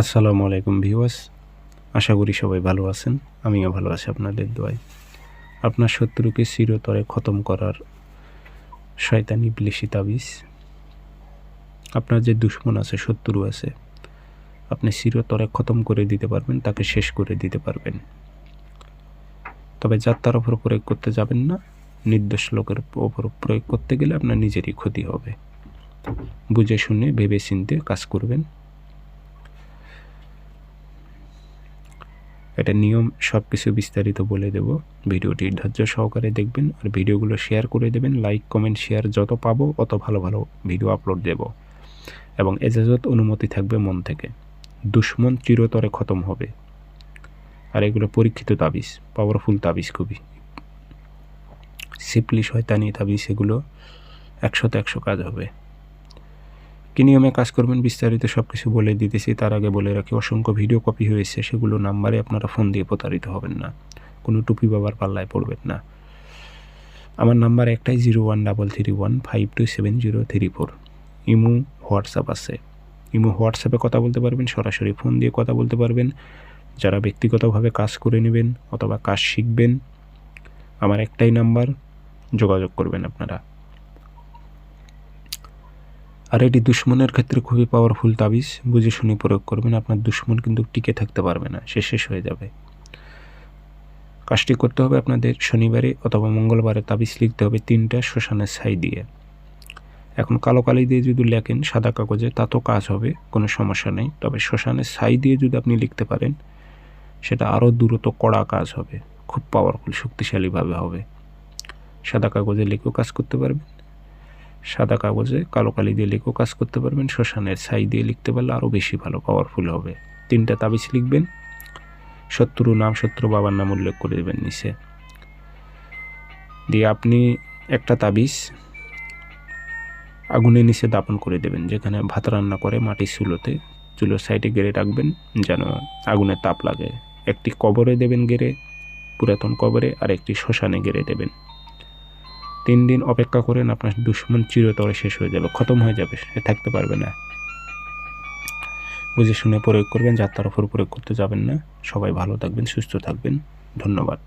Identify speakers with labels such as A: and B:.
A: আসসালামু আলাইকুম ভিউয়ার্স। আশা করি সবাই ভালো আছেন। আমিও ভালো আছি আপনাদের দোয়ায়। আপনার শত্রুকে চিরতরে খতম করার শয়তানি বিলেসি তাবিজ। আপনার যে দুশ্মন আছে, শত্রু আছে, আপনি চিরতরে খতম করে দিতে পারবেন, তাকে শেষ করে দিতে পারবেন। তবে যার তার ওপর প্রয়োগ করতে যাবেন না। নির্দোষ লোকের ওপর প্রয়োগ করতে গেলে আপনার নিজেরই ক্ষতি হবে। বুঝে শুনে, ভেবে চিনতে কাজ করবেন। এটা নিয়ম সব কিছু বিস্তারিত বলে দেব। ভিডিওটি ধৈর্য সহকারে দেখবেন আর ভিডিওগুলো শেয়ার করে দেবেন। লাইক, কমেন্ট, শেয়ার যত পাবো, অত ভালো ভালো ভিডিও আপলোড দেব। এবং এজাজত অনুমতি থাকবে মন থেকে। দুশ্মন চিরতরে খতম হবে। আর এগুলো পরীক্ষিত তাবিজ পাওয়ারফুল তাবিজ খুবই। সিপলি শয়তানি তাবিজ, এগুলো একশোতে একশো কাজ হবে। কী নিয়মে কাজ করবেন বিস্তারিত সব কিছু বলে দিতেছি। তার আগে বলে রাখি, অসংখ্য ভিডিও কপি হয়েছে, সেগুলো নাম্বারে আপনারা ফোন দিয়ে প্রতারিত হবেন না। কোনো টুপি বাবার পাল্লায় পড়বেন না। আমার নাম্বার একটাই zero one double three one five two seven zero three four imo, WhatsApp আছে। ইমো, হোয়াটসঅ্যাপে কথা বলতে পারবেন, সরাসরি ফোন দিয়ে কথা বলতে পারবেন। যারা ব্যক্তিগতভাবে কাজ করে নেবেন অথবা কাজ শিখবেন, আমার একটাই নাম্বার যোগাযোগ করবেন আপনারা। আর এটি দুশ্মনের ক্ষেত্রে খুবই পাওয়ারফুল তাবিজ। বুঝে শুনে প্রয়োগ করবেন, আপনার দুশ্মন কিন্তু টিকে থাকতে পারবে না, সে শেষ হয়ে যাবে। কাজটি করতে হবে আপনাদের শনিবারে অথবা মঙ্গলবারে তাবিজ লিখতে হবে তিনটা শ্মশানের ছাই দিয়ে। এখন কালো কালি দিয়ে যদি লেখেন সাদা কাগজে, তা তো কাজ হবে, কোনো সমস্যা নেই। তবে শ্মশানের ছাই দিয়ে যদি আপনি লিখতে পারেন, সেটা আরও দ্রুত কড়া কাজ হবে, খুব পাওয়ারফুল শক্তিশালীভাবে হবে। সাদা কাগজে লিখেও কাজ করতে পারবেন। সাদা কাগজে কালো কালি দিয়ে লিখেও কাজ করতে পারবেন। শ্মশানের ছাই দিয়ে লিখতে পারলে আরও বেশি ভালো পাওয়ারফুল হবে। তিনটা তাবিজ লিখবেন। শত্রু নাম শত্রু বাবার নাম উল্লেখ করে দেবেন নিচে। দিয়ে আপনি একটা তাবিজ আগুনের নিচে দাপন করে দেবেন, যেখানে ভাত রান্না করে মাটির চুলোতে। চুলোর সাইডে গেড়ে রাখবেন, যেন আগুনের তাপ লাগে। একটি কবরে দেবেন গেড়ে, পুরাতন কবরে আর একটি শ্মশানে গেড়ে দেবেন। তিন দিন অপেক্ষা করেন, আপনার দুশ্মন চিরতরে শেষ হয়ে যাবে, খতম হয়ে যাবে সে থাকতে পারবে না। বুঝে শুনে প্রয়োগ করবেন, যাত্রার তার উপর প্রয়োগ করতে যাবেন না। সবাই ভালো থাকবেন, সুস্থ থাকবেন। ধন্যবাদ।